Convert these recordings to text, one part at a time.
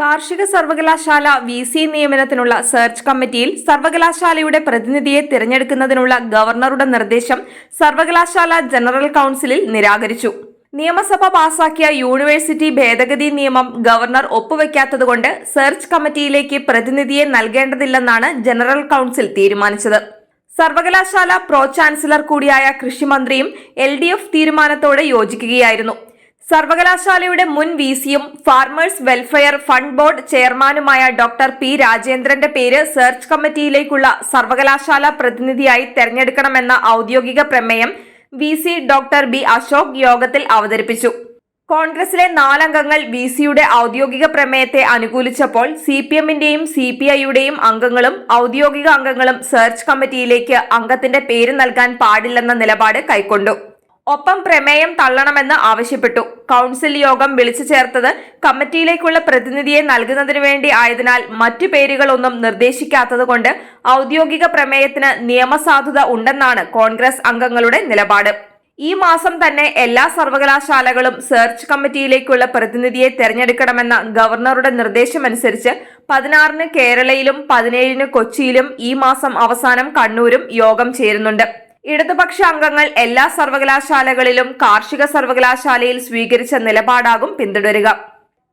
കാർഷിക സർവകലാശാല V C നിയമനത്തിനുള്ള search കമ്മിറ്റിയിൽ സർവകലാശാലയുടെ പ്രതിനിധിയെ തിരഞ്ഞെടുക്കുന്നതിനുള്ള ഗവർണറുടെ നിർദ്ദേശം സർവകലാശാല ജനറൽ കൗൺസിലിൽ നിരാകരിച്ചു. നിയമസഭ പാസാക്കിയ യൂണിവേഴ്സിറ്റി ഭേദഗതി നിയമം ഗവർണർ ഒപ്പുവെക്കാത്തതുകൊണ്ട് സെർച്ച് കമ്മിറ്റിയിലേക്ക് പ്രതിനിധിയെ നൽകേണ്ടതില്ലെന്നാണ് ജനറൽ കൗൺസിൽ തീരുമാനിച്ചത്. സർവകലാശാല പ്രോ ചാൻസലർ കൂടിയായ കൃഷിമന്ത്രിയും എൽ തീരുമാനത്തോട് യോജിക്കുകയായിരുന്നു. സർവകലാശാലയുടെ മുൻ വി സിയും ഫാർമേഴ്സ് വെൽഫെയർ ഫണ്ട് ബോർഡ് ചെയർമാനുമായ ഡോക്ടർ പി രാജേന്ദ്രന്റെ പേര് സെർച്ച് കമ്മിറ്റിയിലേക്കുള്ള സർവകലാശാല പ്രതിനിധിയായി തെരഞ്ഞെടുക്കണമെന്ന ഔദ്യോഗിക പ്രമേയം V C doctor B Ashok യോഗത്തിൽ അവതരിപ്പിച്ചു. കോൺഗ്രസിലെ നാലംഗങ്ങൾ വി സിയുടെ ഔദ്യോഗിക പ്രമേയത്തെ അനുകൂലിച്ചപ്പോൾ സി പി എമ്മിന്റെയും സി പി ഐയുടെയും അംഗങ്ങളും ഔദ്യോഗിക അംഗങ്ങളും സെർച്ച് കമ്മിറ്റിയിലേക്ക് അംഗത്തിന്റെ പേര് നൽകാൻ പാടില്ലെന്ന നിലപാട് കൈക്കൊണ്ടു. ഒപ്പം പ്രമേയം തള്ളണമെന്ന് ആവശ്യപ്പെട്ടു. കൗൺസിൽ യോഗം വിളിച്ചു ചേർത്തത് കമ്മിറ്റിയിലേക്കുള്ള പ്രതിനിധിയെ നൽകുന്നതിനു വേണ്ടി ആയതിനാൽ മറ്റു പേരുകളൊന്നും നിർദ്ദേശിക്കാത്തതുകൊണ്ട് ഔദ്യോഗിക പ്രമേയത്തിന് നിയമസാധുത ഉണ്ടെന്നാണ് കോൺഗ്രസ് അംഗങ്ങളുടെ നിലപാട്. ഈ മാസം തന്നെ എല്ലാ സർവകലാശാലകളും സെർച്ച് കമ്മിറ്റിയിലേക്കുള്ള പ്രതിനിധിയെ തെരഞ്ഞെടുക്കണമെന്ന ഗവർണറുടെ നിർദ്ദേശമനുസരിച്ച് പതിനാറിന് കേരളയിലും പതിനേഴിന് കൊച്ചിയിലും ഈ മാസം അവസാനം കണ്ണൂരും യോഗം ചേരുന്നുണ്ട്. ഇടതുപക്ഷ അംഗങ്ങൾ എല്ലാ സർവകലാശാലകളിലും കാർഷിക സർവകലാശാലയിൽ സ്വീകരിച്ച നിലപാടാകും പിന്തുടരുക.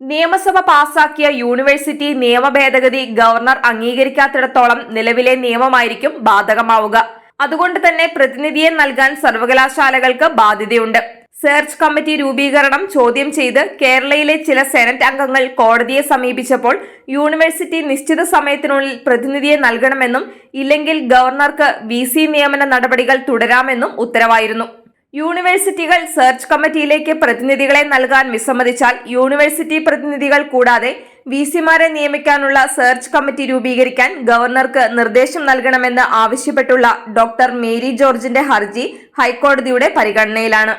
നിയമസഭ പാസാക്കിയ യൂണിവേഴ്സിറ്റി നിയമ ഭേദഗതി ഗവർണർ അംഗീകരിക്കാത്തിടത്തോളം നിലവിലെ നിയമമായിരിക്കും ബാധകമാവുക. അതുകൊണ്ട് തന്നെ പ്രതിനിധിയെ നൽകാൻ സർവകലാശാലകൾക്ക് ബാധ്യതയുണ്ട്. സെർച്ച് കമ്മിറ്റി രൂപീകരണം ചോദ്യം ചെയ്ത് കേരളയിലെ ചില സെനറ്റ് അംഗങ്ങൾ കോടതിയെ സമീപിച്ചപ്പോൾ യൂണിവേഴ്സിറ്റി നിശ്ചിത സമയത്തിനുള്ളിൽ പ്രതിനിധിയെ നൽകണമെന്നും ഇല്ലെങ്കിൽ ഗവർണർക്ക് വി സി നിയമന നടപടികൾ തുടരാമെന്നും ഉത്തരവായിരുന്നു. യൂണിവേഴ്സിറ്റികൾ സെർച്ച് കമ്മിറ്റിയിലേക്ക് പ്രതിനിധികളെ നൽകാൻ വിസമ്മതിച്ചാൽ യൂണിവേഴ്സിറ്റി പ്രതിനിധികൾ കൂടാതെ വി സിമാരെ നിയമിക്കാനുള്ള സെർച്ച് കമ്മിറ്റി രൂപീകരിക്കാൻ ഗവർണർക്ക് നിർദ്ദേശം നൽകണമെന്ന് ആവശ്യപ്പെട്ടുള്ള ഡോക്ടർ മേരി ജോർജിന്റെ ഹർജി ഹൈക്കോടതിയുടെ പരിഗണനയിലാണ്.